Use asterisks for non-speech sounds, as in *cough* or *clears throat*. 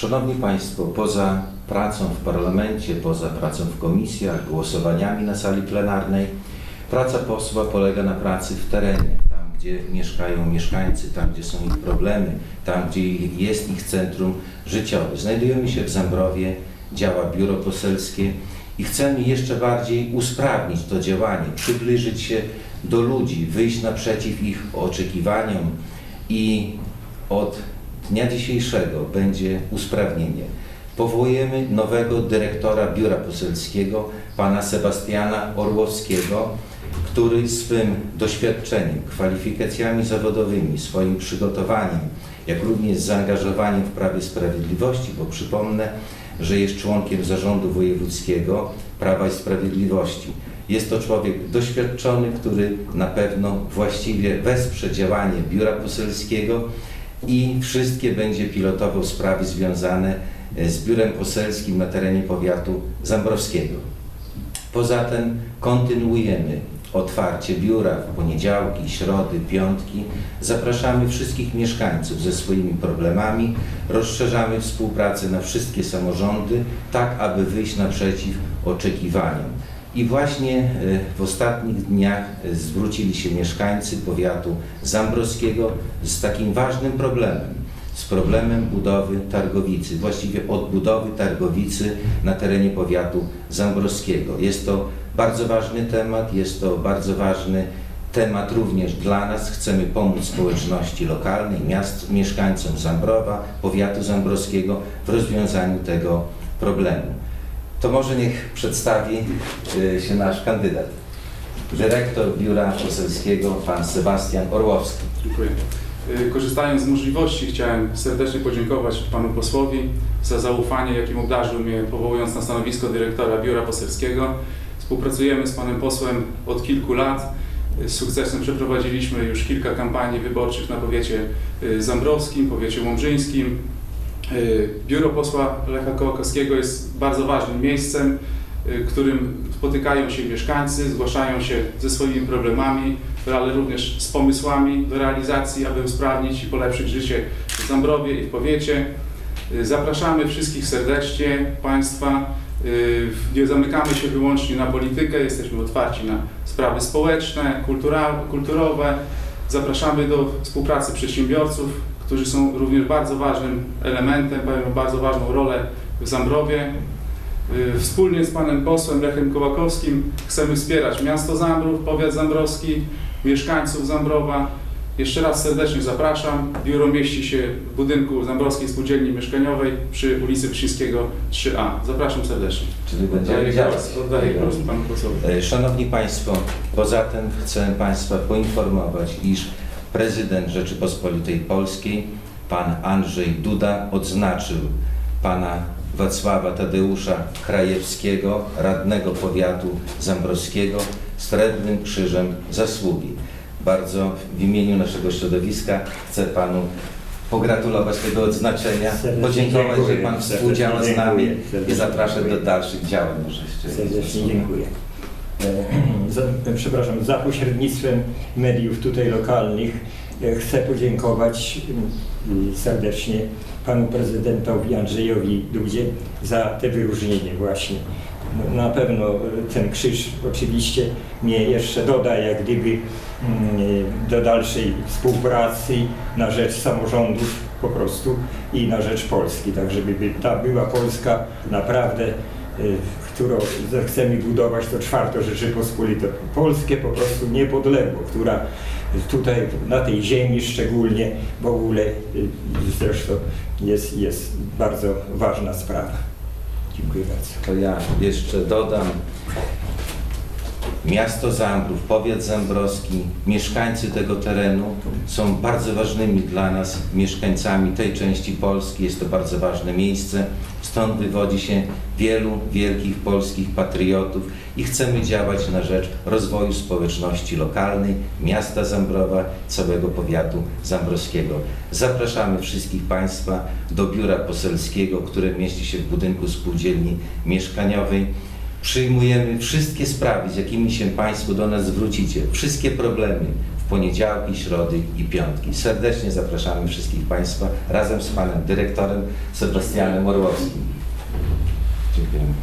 Szanowni Państwo, poza pracą w parlamencie, poza pracą w komisjach, głosowaniami na sali plenarnej, praca posła polega na pracy w terenie, tam gdzie mieszkają mieszkańcy, tam gdzie są ich problemy, tam gdzie jest ich centrum życiowe. Znajdujemy się w Zambrowie, działa biuro poselskie i chcemy jeszcze bardziej usprawnić to działanie, przybliżyć się do ludzi, wyjść naprzeciw ich oczekiwaniom i od dnia dzisiejszego będzie usprawnienie. Powołujemy nowego dyrektora biura poselskiego, pana Sebastiana Orłowskiego, który swym doświadczeniem, kwalifikacjami zawodowymi, swoim przygotowaniem, jak również zaangażowaniem w Prawie Sprawiedliwości, bo przypomnę, że jest członkiem zarządu wojewódzkiego Prawa i Sprawiedliwości. Jest to człowiek doświadczony, który na pewno właściwie wesprze działanie biura poselskiego i wszystkie będzie pilotował sprawy związane e, z biurem poselskim na terenie powiatu zambrowskiego. Poza tym kontynuujemy otwarcie biura w poniedziałki, środy, piątki. Zapraszamy wszystkich mieszkańców ze swoimi problemami. Rozszerzamy współpracę na wszystkie samorządy, tak aby wyjść naprzeciw oczekiwaniom. I właśnie e, w ostatnich dniach e, zwrócili się mieszkańcy powiatu zambrowskiego z takim ważnym problemem, z problemem budowy targowicy, właściwie odbudowy targowicy na terenie powiatu zambrowskiego. Jest to bardzo ważny temat, jest to bardzo ważny temat również dla nas. Chcemy pomóc społeczności lokalnej, miast, mieszkańcom Zambrowa, powiatu zambrowskiego w rozwiązaniu tego problemu. To może niech przedstawi y, się nasz kandydat. Dyrektor Biura Poselskiego, pan Sebastian Orłowski. Dziękuję. Y, Korzystając z możliwości, chciałem serdecznie podziękować panu posłowi za zaufanie, jakim obdarzył mnie, powołując na stanowisko dyrektora Biura Poselskiego. Współpracujemy z panem posłem od kilku lat. Y, Z sukcesem przeprowadziliśmy już kilka kampanii wyborczych na powiecie zambrowskim, powiecie łomżyńskim. Y, Biuro posła Lecha Kołakowskiego jest bardzo ważnym miejscem, y, którym spotykają się mieszkańcy, zgłaszają się ze swoimi problemami, ale również z pomysłami do realizacji, aby usprawnić i polepszyć życie w Zambrowie i w powiecie. Y, Zapraszamy wszystkich serdecznie Państwa. Nie zamykamy się wyłącznie na politykę, jesteśmy otwarci na sprawy społeczne, kulturowe. Zapraszamy do współpracy przedsiębiorców, którzy są również bardzo ważnym elementem, pełnią bardzo ważną rolę w Zambrowie. Y, Wspólnie z panem posłem Lechem Kołakowskim chcemy wspierać miasto Zambrów, powiat zambrowski, mieszkańców Zambrowa. Jeszcze raz serdecznie zapraszam. Biuro mieści się w budynku Zambrowskiej Spółdzielni Mieszkaniowej przy ulicy Wszyńskiego 3A. Zapraszam serdecznie. Czyli Oddaję działać. głos, oddaję głos panu posłowi. E, Szanowni Państwo, poza tym chcę Państwa poinformować, iż prezydent Rzeczypospolitej Polskiej, pan Andrzej Duda, odznaczył pana Wacława Tadeusza Krajewskiego, radnego powiatu zambrowskiego, Srebrnym Krzyżem Zasługi. Bardzo w imieniu naszego środowiska chcę panu pogratulować tego odznaczenia, Serdecznie podziękować, dziękuję. że pan współdziała z nami i zapraszam do dalszych działań. Serdecznie dziękuję. E, *clears throat* Za, przepraszam, za pośrednictwem mediów tutaj lokalnych e, chcę podziękować mm, serdecznie panu prezydentowi Andrzejowi Dudzie za te wyróżnienie właśnie. Na pewno ten krzyż oczywiście mnie jeszcze doda jak gdyby mm, do dalszej współpracy na rzecz samorządów po prostu i na rzecz Polski, tak żeby by ta była Polska naprawdę e, którą chcemy budować, to czwarto Rzeczypospolite Polskie, po prostu niepodległą, która tutaj na tej ziemi szczególnie w ogóle y, zresztą jest, jest bardzo ważna sprawa. Dziękuję bardzo. To ja jeszcze dodam. Miasto Zambrów, powiat zambrowski, mieszkańcy tego terenu są bardzo ważnymi dla nas mieszkańcami tej części Polski. Jest to bardzo ważne miejsce. Stąd wywodzi się wielu wielkich polskich patriotów i chcemy działać na rzecz rozwoju społeczności lokalnej, miasta Zambrowa, całego powiatu zambrowskiego. Zapraszamy wszystkich Państwa do biura poselskiego, które mieści się w budynku spółdzielni mieszkaniowej. Przyjmujemy wszystkie sprawy, z jakimi się Państwo do nas zwrócicie, wszystkie problemy w poniedziałki, środy i piątki. Serdecznie zapraszamy wszystkich Państwa razem z Panem Dyrektorem Sebastianem Orłowskim. Dziękujemy.